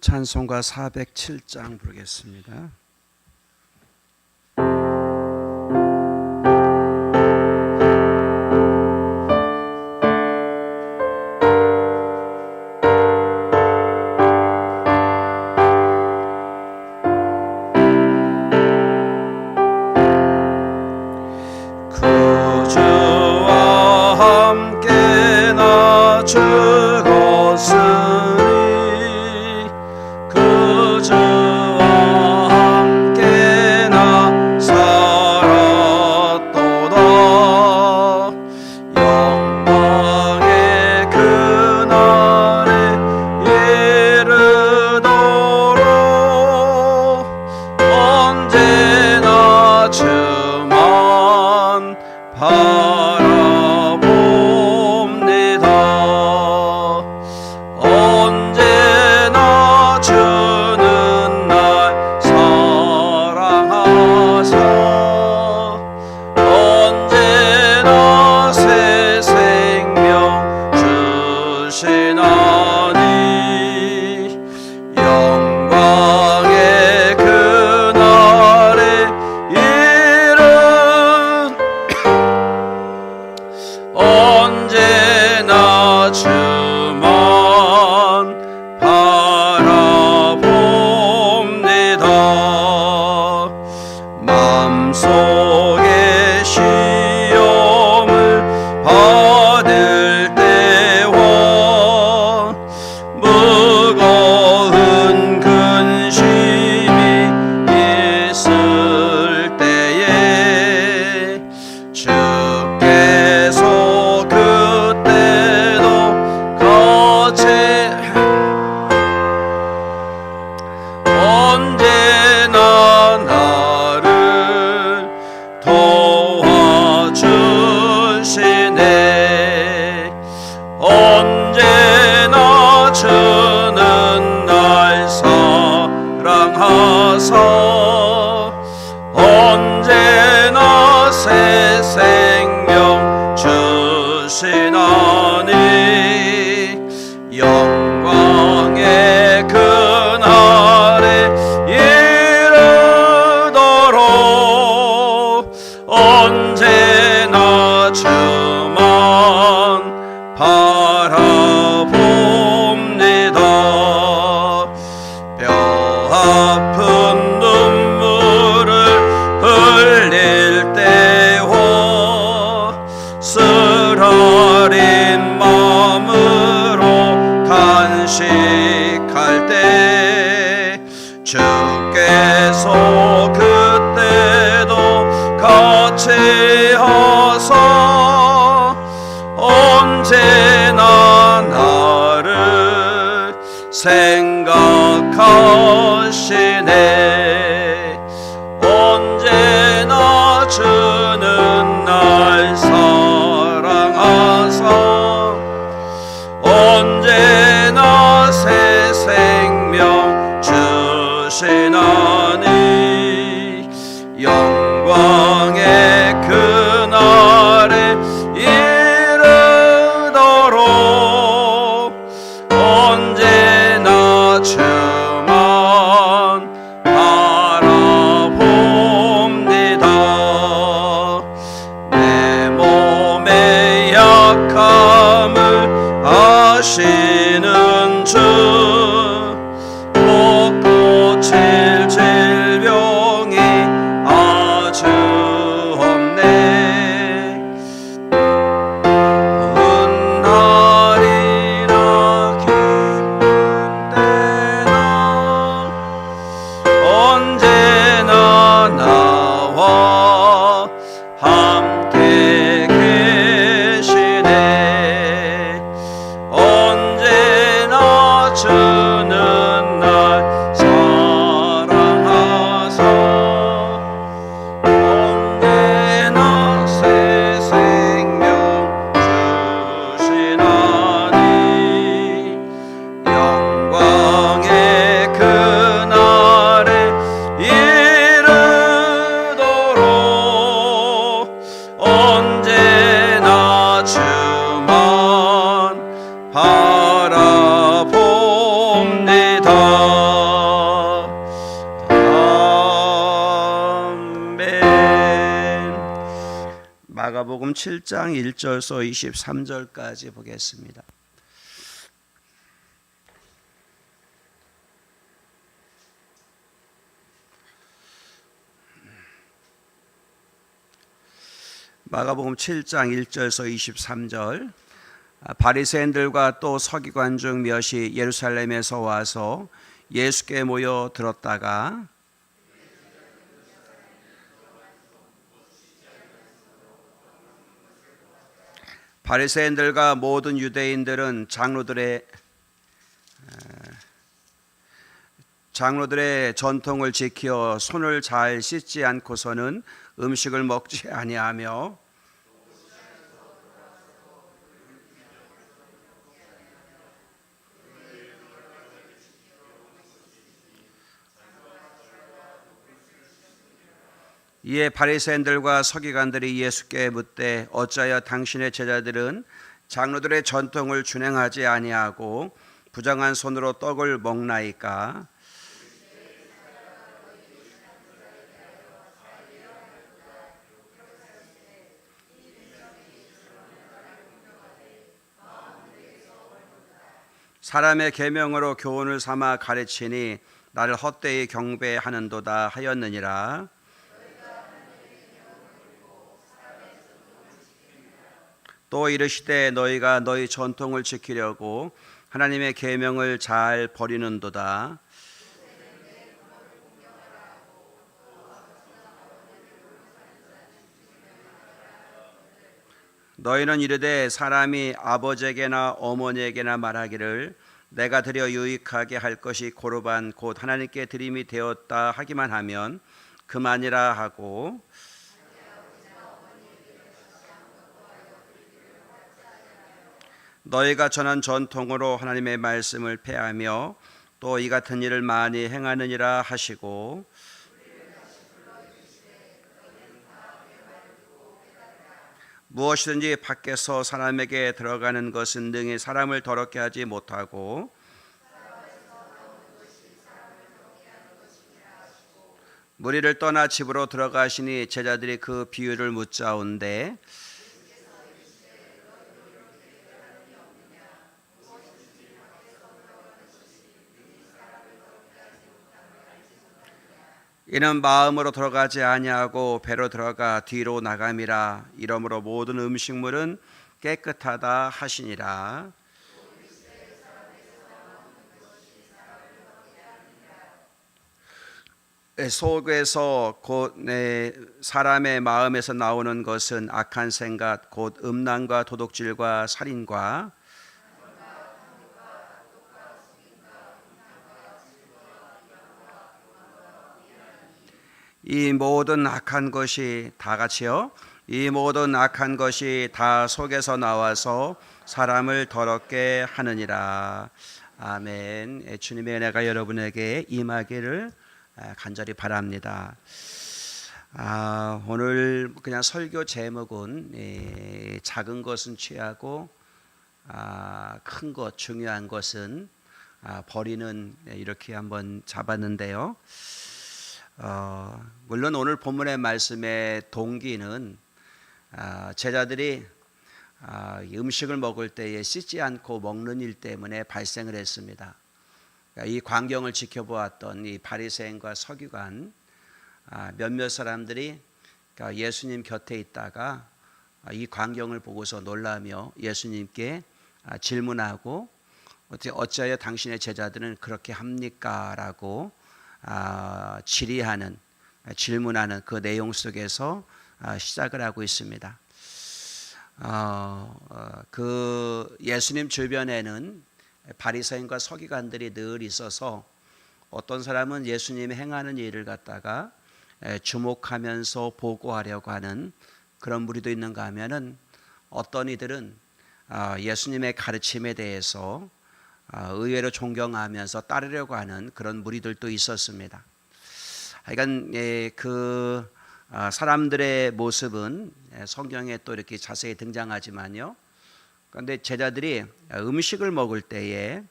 찬송가 407장 부르겠습니다. tango 마가복음 7장 1절서 23절까지 보겠습니다. 마가복음 7장 1절서 23절 아, 바리새인들과 또 서기관 중 몇이 예루살렘에서 와서 예수께 모여 들었다가 바리새인들과 모든 유대인들은 장로들의 장로들의 전통을 지켜 손을 잘 씻지 않고서는 음식을 먹지 아니하며 이에 바리새인들과 서기관들이 예수께 묻되 어찌하여 당신의 제자들은 장로들의 전통을 준행하지 아니하고 부정한 손으로 떡을 먹나이까? 사람의 계명으로 교훈을 삼아 가르치니 나를 헛되이 경배하는도다 하였느니라 또 이르시되 너희가 너희 전통을 지키려고 하나님의 계명을 잘 버리는도다. 너희는 이르되 사람이 아버지에게나 어머니에게나 말하기를 내가 드려 유익하게 할 것이 고르반 곧 하나님께 드림이 되었다 하기만 하면 그만이라 하고 너희가 전한 전통으로 하나님의 말씀을 폐하며 또 이 같은 일을 많이 행하느니라 하시고 무엇이든지 밖에서 사람에게 들어가는 것은 능히 사람을 더럽게 하지 못하고 무리를 떠나 집으로 들어가시니 제자들이 그 비유를 묻자온데 이는 마음으로 들어가지 아니하고 배로 들어가 뒤로 나감이라. 이러므로 모든 음식물은 깨끗하다 하시니라. 속에서 곧 내 사람의 마음에서 나오는 것은 악한 생각 곧 음란과 도둑질과 살인과 이 모든 악한 것이 다 같이요. 이 모든 악한 것이 다 속에서 나와서 사람을 더럽게 하느니라. 아멘. 예, 주님의 은혜가 여러분에게 임하기를 아, 간절히 바랍니다. 아, 오늘 그냥 설교 제목은 예, 작은 것은 취하고 아, 큰 것, 중요한 것은 아, 버리는 예, 이렇게 한번 잡았는데요. 어, 물론 오늘 본문의 말씀의 동기는 아, 제자들이 아, 음식을 먹을 때에 씻지 않고 먹는 일 때문에 발생을 했습니다. 그러니까 이 광경을 지켜보았던 이 바리새인과 서기관 아, 몇몇 사람들이 그러니까 예수님 곁에 있다가 아, 이 광경을 보고서 놀라며 예수님께 아, 질문하고 어찌하여 당신의 제자들은 그렇게 합니까?라고 아, 질의하는 질문하는 그 내용 속에서 아, 시작을 하고 있습니다. 어, 어, 그 예수님 주변에는 바리새인과 서기관들이 늘 있어서 어떤 사람은 예수님이 행하는 일을 갖다가 에, 주목하면서 보고하려고 하는 그런 무리도 있는가 하면은 어떤 이들은 아, 예수님의 가르침에 대해서 아, 의외로 존경하면서 따르려고 하는 그런 무리들도 있었습니다. 하여간 예, 그 아, 사람들의 모습은 예, 성경에 또 이렇게 자세히 등장하지만요. 그런데 제자들이 음식을 먹을 때에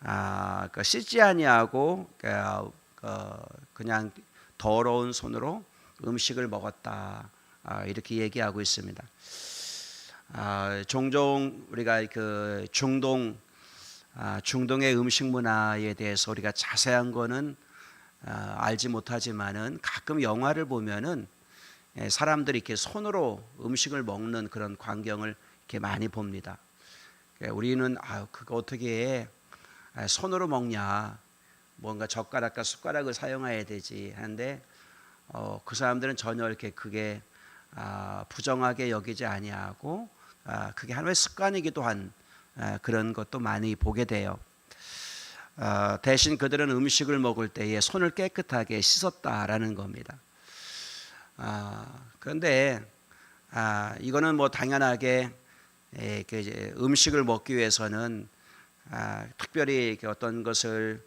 아, 그 씻지 아니하고 그, 그, 그냥 더러운 손으로 음식을 먹었다. 아, 이렇게 얘기하고 있습니다. 아, 종종 우리가 그 중동 아, 중동의 음식 문화에 대해서 우리가 자세한 거는 아, 알지 못하지만은 가끔 영화를 보면은 예, 사람들이 이렇게 손으로 음식을 먹는 그런 광경을 이렇게 많이 봅니다. 예, 우리는 아 그거 어떻게 아, 손으로 먹냐? 뭔가 젓가락과 숟가락을 사용해야 되지 하는데 어, 그 사람들은 전혀 이렇게 그게 아, 부정하게 여기지 아니하고 아, 그게 하나의 습관이기도 한 아, 그런 것도 많이 보게 돼요. 아, 대신 그들은 음식을 먹을 때에 손을 깨끗하게 씻었다라는 겁니다. 아, 그런데 아, 이거는 뭐 당연하게 에, 그 음식을 먹기 위해서는 아, 특별히 어떤 것을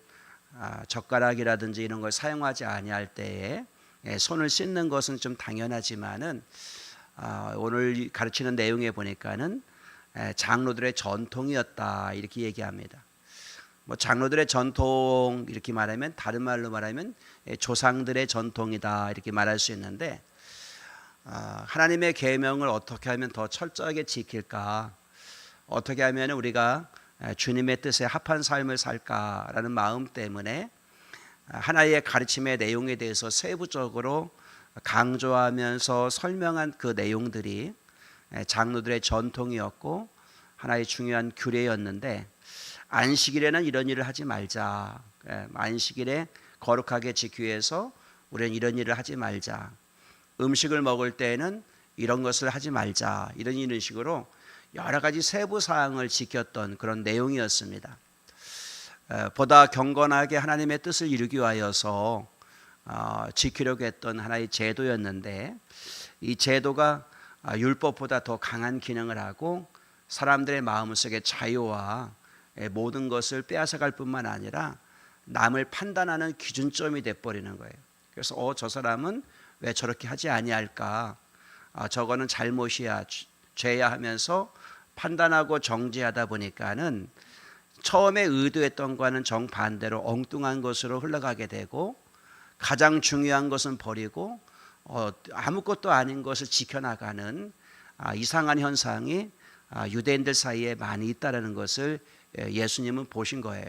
아, 젓가락이라든지 이런 걸 사용하지 아니할 때에 예, 손을 씻는 것은 좀 당연하지만은 아, 오늘 가르치는 내용에 보니까는 에, 장로들의 전통이었다 이렇게 얘기합니다. 뭐 장로들의 전통 이렇게 말하면 다른 말로 말하면 예, 조상들의 전통이다 이렇게 말할 수 있는데 아, 하나님의 계명을 어떻게 하면 더 철저하게 지킬까? 어떻게 하면 우리가 에, 주님의 뜻에 합한 삶을 살까라는 마음 때문에 아, 하나의 가르침의 내용에 대해서 세부적으로 강조하면서 설명한 그 내용들이 에, 장로들의 전통이었고 하나의 중요한 규례였는데 안식일에는 이런 일을 하지 말자. 예, 안식일에 거룩하게 지키기 위해서 우리는 이런 일을 하지 말자. 음식을 먹을 때에는 이런 것을 하지 말자. 이런 이런 식으로 여러 가지 세부 사항을 지켰던 그런 내용이었습니다. 에, 보다 경건하게 하나님의 뜻을 이루기 위하여서 어, 지키려고 했던 하나의 제도였는데 이 제도가 아, 율법보다 더 강한 기능을 하고 사람들의 마음속에 자유와 예, 모든 것을 빼앗아갈 뿐만 아니라 남을 판단하는 기준점이 돼 버리는 거예요. 그래서 어 저 사람은 왜 저렇게 하지 아니할까? 아, 저거는 잘못이야, 죄- 죄야 하면서 판단하고 정지하다 보니까는 처음에 의도했던 과는 정반대로 엉뚱한 것으로 흘러가게 되고 가장 중요한 것은 버리고 어, 아무것도 아닌 것을 지켜나가는 아, 이상한 현상이 아, 유대인들 사이에 많이 있다라는 것을 예, 예수님은 보신 거예요.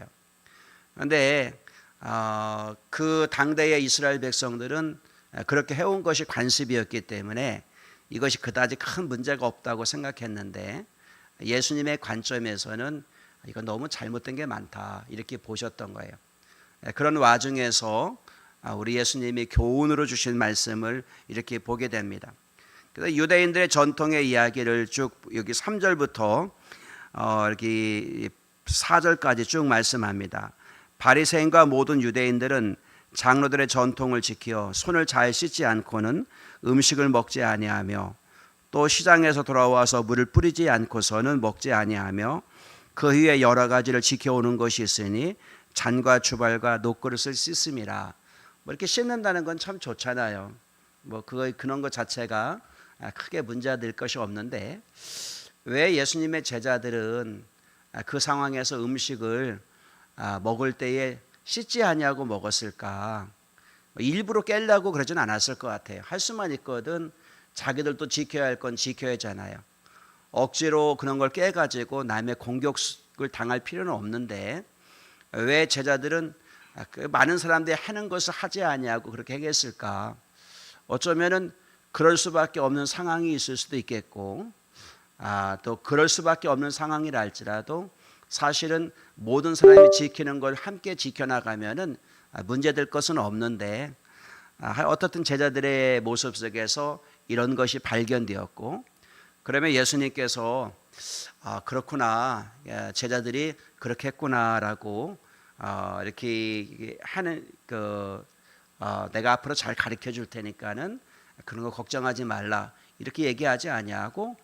그런데 어, 그 당대의 이스라엘 백성들은 그렇게 해온 것이 관습이었기 때문에 이것이 그다지 큰 문제가 없다고 생각했는데 예수님의 관점에서는 이건 너무 잘못된 게 많다 이렇게 보셨던 거예요. 예, 그런 와중에서 아, 우리 예수님이 교훈으로 주신 말씀을 이렇게 보게 됩니다. 그래서 유대인들의 전통의 이야기를 쭉 여기 3절부터 어, 이렇게 4절까지 쭉 말씀합니다. 바리새인과 모든 유대인들은 장로들의 전통을 지켜 손을 잘 씻지 않고는 음식을 먹지 아니하며 또 시장에서 돌아와서 물을 뿌리지 않고서는 먹지 아니하며 그 후에 여러 가지를 지켜오는 것이 있으니 잔과 주발과 녹그릇을 씻음이라. 뭐 이렇게 씻는다는 건 참 좋잖아요. 뭐 그거 그런 것 자체가 아, 크게 문제가 될 것이 없는데 왜 예수님의 제자들은 아, 그 상황에서 음식을 아, 먹을 때에 씻지 아니하고 먹었을까? 뭐 일부러 깰려고 그러진 않았을 것 같아요. 할 수만 있거든 자기들도 지켜야 할 건 지켜야 하잖아요. 억지로 그런 걸 깨가지고 남의 공격을 당할 필요는 없는데 왜 제자들은 많은 사람들이 하는 것을 하지 아니하고 그렇게 하겠을까? 어쩌면은 그럴 수밖에 없는 상황이 있을 수도 있겠고 아, 또 그럴 수밖에 없는 상황이라 할지라도 사실은 모든 사람이 지키는 걸 함께 지켜나가면은 아, 문제될 것은 없는데 아, 어떻든 제자들의 모습 속에서 이런 것이 발견되었고 그러면 예수님께서 아, 그렇구나 예, 제자들이 그렇게 했구나라고 어, 이렇게 하는 그 어, 내가 앞으로 잘 가르쳐 줄 테니까는 그런 거 걱정하지 말라 이렇게 얘기하지 아니하고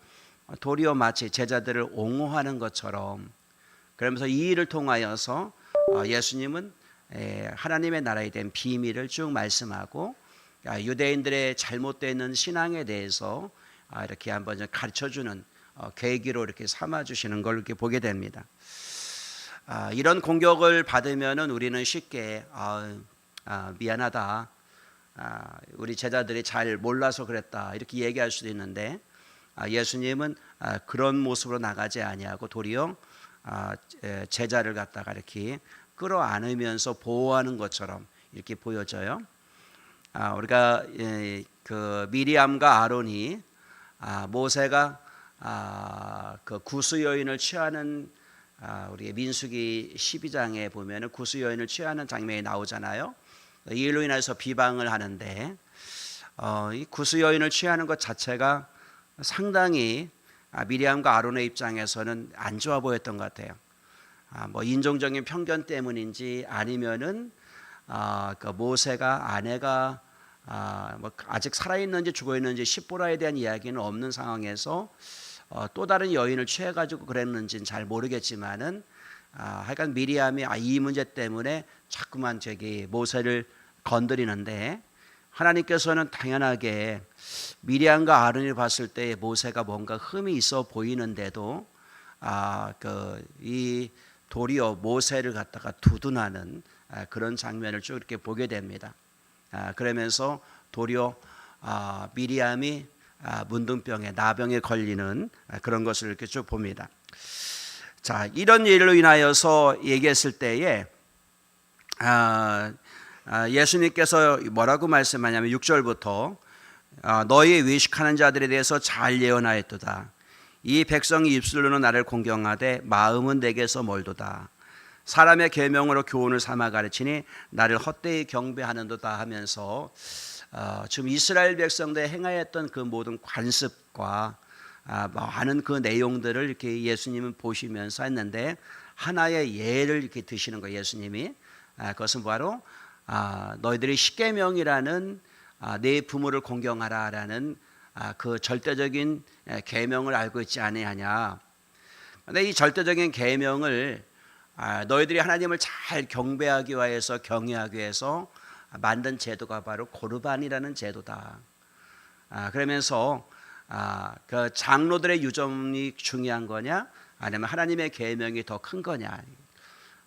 도리어 마치 제자들을 옹호하는 것처럼 그러면서 이 일을 통하여서 어, 예수님은 에, 하나님의 나라에 대한 비밀을 쭉 말씀하고 아, 유대인들의 잘못되는 신앙에 대해서 아, 이렇게 한번 좀 가르쳐 주는 어, 계기로 이렇게 삼아 주시는 걸 이렇게 보게 됩니다. 아, 이런 공격을 받으면은 우리는 쉽게 아, 아, 미안하다. 아, 우리 제자들이 잘 몰라서 그랬다 이렇게 얘기할 수도 있는데 아, 예수님은 아, 그런 모습으로 나가지 아니하고 도리어 아, 에, 제자를 갖다가 이렇게 끌어안으면서 보호하는 것처럼 이렇게 보여져요. 아, 우리가 예, 그 미리암과 아론이 아, 모세가 아, 그 구수 여인을 취하는 아, 우리 민수기 12장에 보면은 구수 여인을 취하는 장면이 나오잖아요. 이 일로 인해서 비방을 하는데 어, 이 구수 여인을 취하는 것 자체가 상당히 아, 미리암과 아론의 입장에서는 안 좋아 보였던 것 같아요. 아, 뭐 인종적인 편견 때문인지 아니면은 아, 그 모세가 아내가 아, 뭐 아직 살아 있는지 죽어 있는지 십보라에 대한 이야기는 없는 상황에서 어, 또 다른 여인을 취해 가지고 그랬는지는 잘 모르겠지만은 아, 하여간 미리암이 아, 이 문제 때문에 자꾸만 저기 모세를 건드리는데 하나님께서는 당연하게 미리암과 아론을 봤을 때 모세가 뭔가 흠이 있어 보이는데도 아, 그 이 도리어 모세를 갖다가 두둔하는 아, 그런 장면을 쭉 이렇게 보게 됩니다. 아, 그러면서 도리어 아, 미리암이 아, 문둥병에 나병에 걸리는 아, 그런 것을 이렇게 쭉 봅니다. 자 이런 일로 인하여서 얘기했을 때에 아, 아, 예수님께서 뭐라고 말씀하냐면 6절부터 아, 너희 외식하는 자들에 대해서 잘 예언하였도다. 이 백성이 입술로는 나를 공경하되 마음은 내게서 멀도다. 사람의 계명으로 교훈을 삼아 가르치니 나를 헛되이 경배하는도다 하면서 어, 지금 이스라엘 백성들 행하였던 그 모든 관습과 아, 많은 그 내용들을 이렇게 예수님은 보시면서 했는데 하나의 예를 이렇게 드시는 거예요. 예수님이 아, 그것은 바로 아, 너희들이 십계명이라는 아, 내 부모를 공경하라라는 아, 그 절대적인 에, 계명을 알고 있지 아니하냐. 근데 이 절대적인 계명을 아, 너희들이 하나님을 잘 경배하기 위해서 경외하기 위해서 만든 제도가 바로 고르반이라는 제도다. 아, 그러면서 아, 그 장로들의 유전이 중요한 거냐, 아니면 하나님의 계명이 더 큰 거냐.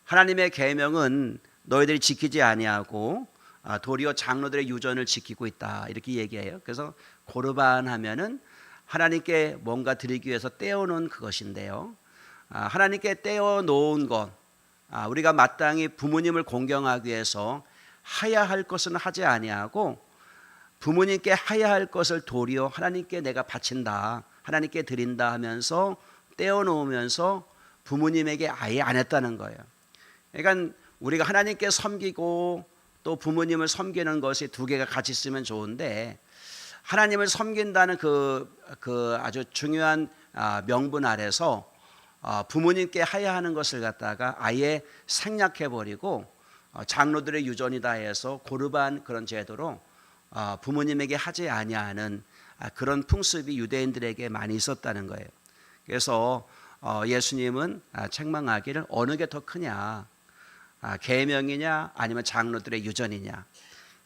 하나님의 계명은 너희들이 지키지 아니하고 아, 도리어 장로들의 유전을 지키고 있다 이렇게 얘기해요. 그래서 고르반 하면은 하나님께 뭔가 드리기 위해서 떼어놓은 그것인데요. 아, 하나님께 떼어놓은 것, 아, 우리가 마땅히 부모님을 공경하기 위해서 하야 할 것은 하지 아니하고 부모님께 하야 할 것을 도리어 하나님께 내가 바친다, 하나님께 드린다 하면서 떼어놓으면서 부모님에게 아예 안 했다는 거예요. 그러니까 우리가 하나님께 섬기고 또 부모님을 섬기는 것이 두 개가 같이 있으면 좋은데 하나님을 섬긴다는 그, 그 아주 중요한 아, 명분 아래서 아, 부모님께 하야 하는 것을 갖다가 아예 생략해 버리고 어, 장로들의 유전이다 해서 고르반 그런 제도로 어, 부모님에게 하지 아니하는 아, 그런 풍습이 유대인들에게 많이 있었다는 거예요. 그래서 어, 예수님은 아, 책망하기를 어느 게 더 크냐, 아, 계명이냐 아니면 장로들의 유전이냐.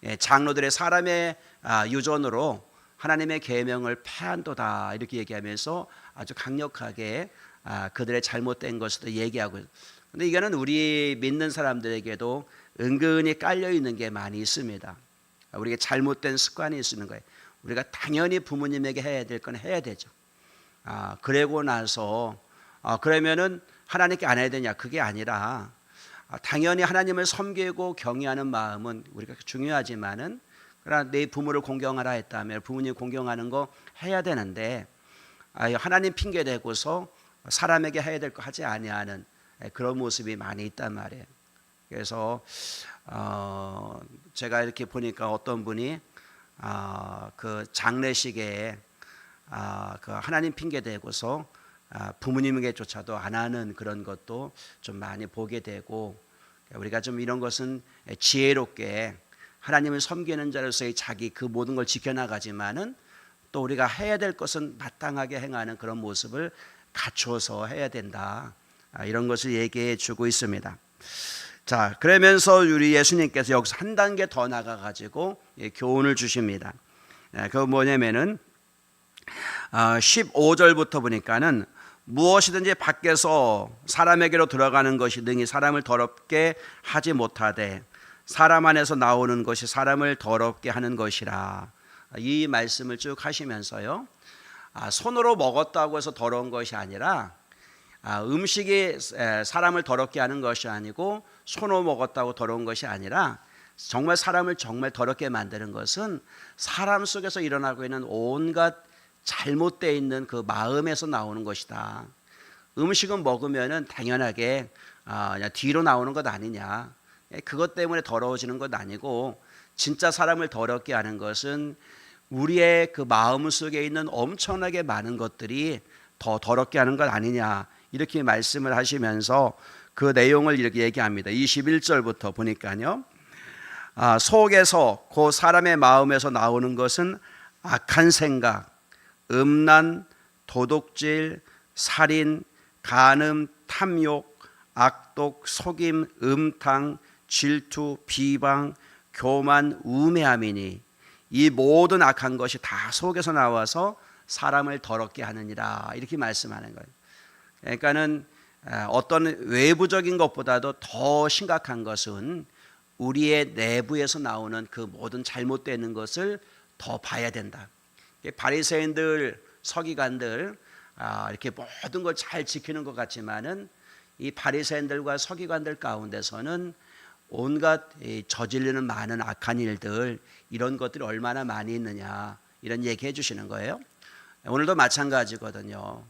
예, 장로들의 사람의 아, 유전으로 하나님의 계명을 패한도다 이렇게 얘기하면서 아주 강력하게 아, 그들의 잘못된 것을 얘기하고. 근데 이거는 우리 믿는 사람들에게도 은근히 깔려 있는 게 많이 있습니다. 우리가 잘못된 습관이 있는 거예요. 우리가 당연히 부모님에게 해야 될 건 해야 되죠. 아, 그러고 나서 아, 그러면은 하나님께 안 해야 되냐? 그게 아니라 아, 당연히 하나님을 섬기고 경외하는 마음은 우리가 중요하지만은 그러나 내 부모를 공경하라 했다면 부모님 공경하는 거 해야 되는데 아, 하나님 핑계 대고서 사람에게 해야 될 거 하지 아니하는 그런 모습이 많이 있단 말이에요. 그래서 어, 제가 이렇게 보니까 어떤 분이 아, 그 장례식에 아, 그 하나님 핑계 대고서 아, 부모님에게조차도 안 하는 그런 것도 좀 많이 보게 되고 우리가 좀 이런 것은 지혜롭게 하나님을 섬기는 자로서의 자기 그 모든 걸 지켜나가지만은 또 우리가 해야 될 것은 마땅하게 행하는 그런 모습을 갖춰서 해야 된다. 아, 이런 것을 얘기해 주고 있습니다. 자, 그러면서 우리 예수님께서 여기서 한 단계 더 나가 가지고 교훈을 주십니다. 예, 그 뭐냐면은 15절부터 보니까는 무엇이든지 밖에서 사람에게로 들어가는 것이 능히 사람을 더럽게 하지 못하되 사람 안에서 나오는 것이 사람을 더럽게 하는 것이라. 이 말씀을 쭉 하시면서요. 아, 손으로 먹었다고 해서 더러운 것이 아니라 아, 음식이 에, 사람을 더럽게 하는 것이 아니고 손으로 먹었다고 더러운 것이 아니라 정말 사람을 정말 더럽게 만드는 것은 사람 속에서 일어나고 있는 온갖 잘못되어 있는 그 마음에서 나오는 것이다. 음식은 먹으면은 당연하게 아, 뒤로 나오는 것 아니냐. 예, 그것 때문에 더러워지는 것 아니고 진짜 사람을 더럽게 하는 것은 우리의 그 마음 속에 있는 엄청나게 많은 것들이 더 더럽게 하는 것 아니냐. 이렇게 말씀을 하시면서 그 내용을 이렇게 얘기합니다. 21절부터 보니까요. 아, 속에서 그 사람의 마음에서 나오는 것은 악한 생각, 음란, 도둑질, 살인, 간음, 탐욕, 악독, 속임, 음탕, 질투, 비방, 교만, 우매함이니 이 모든 악한 것이 다 속에서 나와서 사람을 더럽게 하느니라 이렇게 말씀하는 거예요. 그러니까는 어떤 외부적인 것보다도 더 심각한 것은 우리의 내부에서 나오는 그 모든 잘못되는 것을 더 봐야 된다. 바리새인들, 서기관들 아, 이렇게 모든 걸 잘 지키는 것 같지만은 이 바리새인들과 서기관들 가운데서는 온갖 저질리는 많은 악한 일들 이런 것들이 얼마나 많이 있느냐 이런 얘기해 주시는 거예요. 오늘도 마찬가지거든요.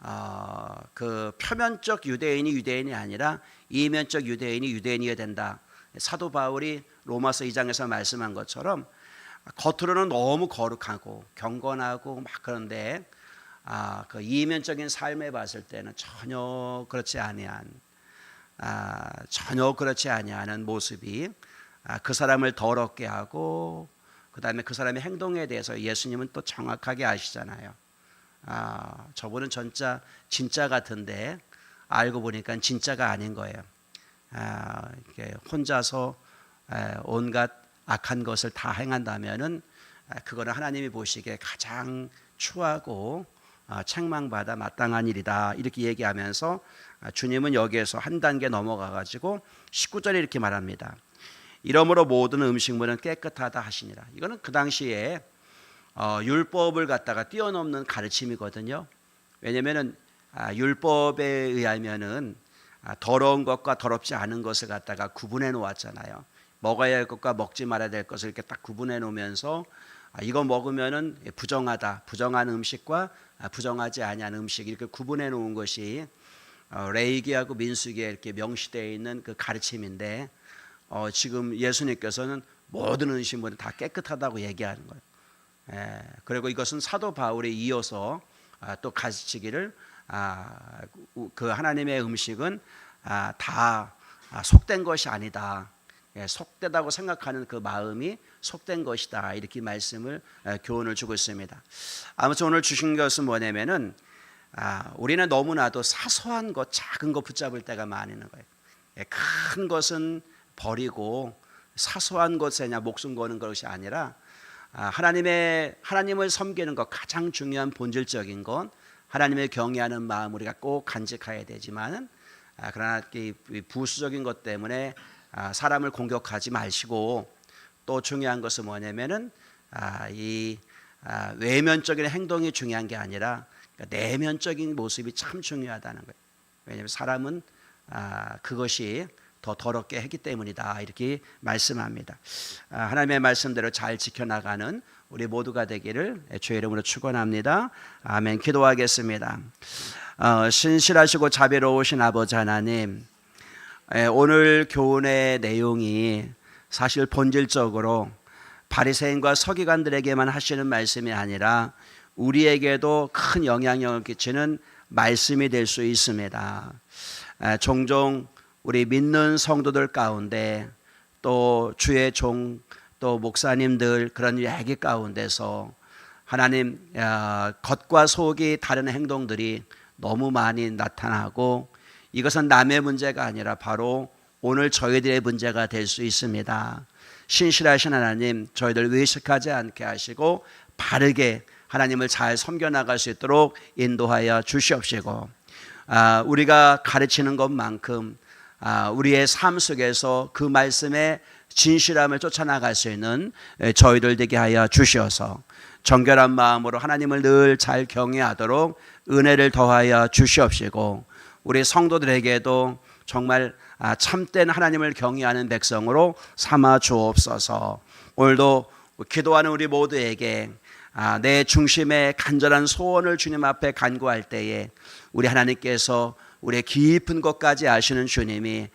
어, 그 표면적 유대인이 유대인이 아니라 이면적 유대인이 유대인이어야 된다. 사도 바울이 로마서 2장에서 말씀한 것처럼 겉으로는 너무 거룩하고 경건하고 막 그런데 아, 그 이면적인 삶에 봤을 때는 전혀 그렇지 아니한 아, 전혀 그렇지 아니하는 모습이 아, 그 사람을 더럽게 하고 그 다음에 그 사람의 행동에 대해서 예수님은 또 정확하게 아시잖아요. 아, 저분은 진짜 진짜 같은데 알고 보니까 진짜가 아닌 거예요. 아, 혼자서 에, 온갖 악한 것을 다 행한다면은 아, 그거는 하나님이 보시기에 가장 추하고 아, 책망받아 마땅한 일이다 이렇게 얘기하면서 아, 주님은 여기에서 한 단계 넘어가 가지고 19절에 이렇게 말합니다. 이러므로 모든 음식물은 깨끗하다 하시니라. 이거는 그 당시에 어, 율법을 갖다가 뛰어넘는 가르침이거든요. 왜냐면은 아, 율법에 의하면은 아, 더러운 것과 더럽지 않은 것을 갖다가 구분해 놓았잖아요. 먹어야 할 것과 먹지 말아야 될 것을 이렇게 딱 구분해 놓으면서 아, 이거 먹으면은 부정하다, 부정한 음식과 아, 부정하지 아니한 음식 이렇게 구분해 놓은 것이 어, 레이기하고 민수기에 이렇게 명시되어 있는 그 가르침인데 어, 지금 예수님께서는 모든 음식물은 다 깨끗하다고 얘기하는 거예요. 예, 그리고 이것은 사도 바울에 이어서 아, 또 가르치기를 아, 그 하나님의 음식은 아, 다 아, 속된 것이 아니다. 예, 속되다고 생각하는 그 마음이 속된 것이다. 이렇게 말씀을 예, 교훈을 주고 있습니다. 아무튼 오늘 주신 것은 뭐냐면은 아, 우리는 너무나도 사소한 것, 작은 것 붙잡을 때가 있는 거예요. 예, 큰 것은 버리고 사소한 것에냐 목숨 거는 것이 아니라 아, 하나님의 하나님을 섬기는 것 가장 중요한 본질적인 건 하나님을 경외하는 마음 우리가 꼭 간직해야 되지만은 아, 그러나 이 부수적인 것 때문에 아, 사람을 공격하지 마시고 또 중요한 것은 뭐냐면은 이 외면적인 행동이 중요한 게 아니라 그러니까 내면적인 모습이 참 중요하다는 거예요. 왜냐하면 사람은 그것이 더 더럽게 했기 때문이다 이렇게 말씀합니다. 하나님의 말씀대로 잘 지켜나가는 우리 모두가 되기를 주의 이름으로 축원합니다. 아멘. 기도하겠습니다. 어, 신실하시고 자비로우신 아버지 하나님, 에, 오늘 교훈의 내용이 사실 본질적으로 바리새인과 서기관들에게만 하시는 말씀이 아니라 우리에게도 큰 영향력을 끼치는 말씀이 될 수 있습니다. 에, 종종 우리 믿는 성도들 가운데 또 주의 종, 또 목사님들 그런 얘기 가운데서 하나님 겉과 속이 다른 행동들이 너무 많이 나타나고 이것은 남의 문제가 아니라 바로 오늘 저희들의 문제가 될 수 있습니다. 신실하신 하나님 저희들 의식하지 않게 하시고 바르게 하나님을 잘 섬겨 나갈 수 있도록 인도하여 주시옵시고 아, 우리가 가르치는 것만큼 아, 우리의 삶 속에서 그 말씀에 진실함을 쫓아나갈 수 있는 에, 저희들 되게 하여 주시어서 정결한 마음으로 하나님을 늘 잘 경외하도록 은혜를 더하여 주시옵시고 우리 성도들에게도 정말 아, 참된 하나님을 경외하는 백성으로 삼아 주옵소서. 오늘도 기도하는 우리 모두에게 아, 내 중심의 간절한 소원을 주님 앞에 간구할 때에 우리 하나님께서 우리의 깊은 것까지 아시는 주님이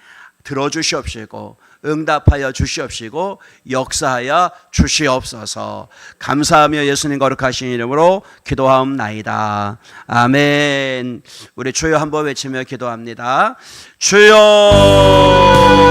들어주시옵시고 응답하여 주시옵시고 역사하여 주시옵소서. 감사하며 예수님 거룩하신 이름으로 기도하옵나이다. 아멘. 우리 주여 한번 외치며 기도합니다. 주여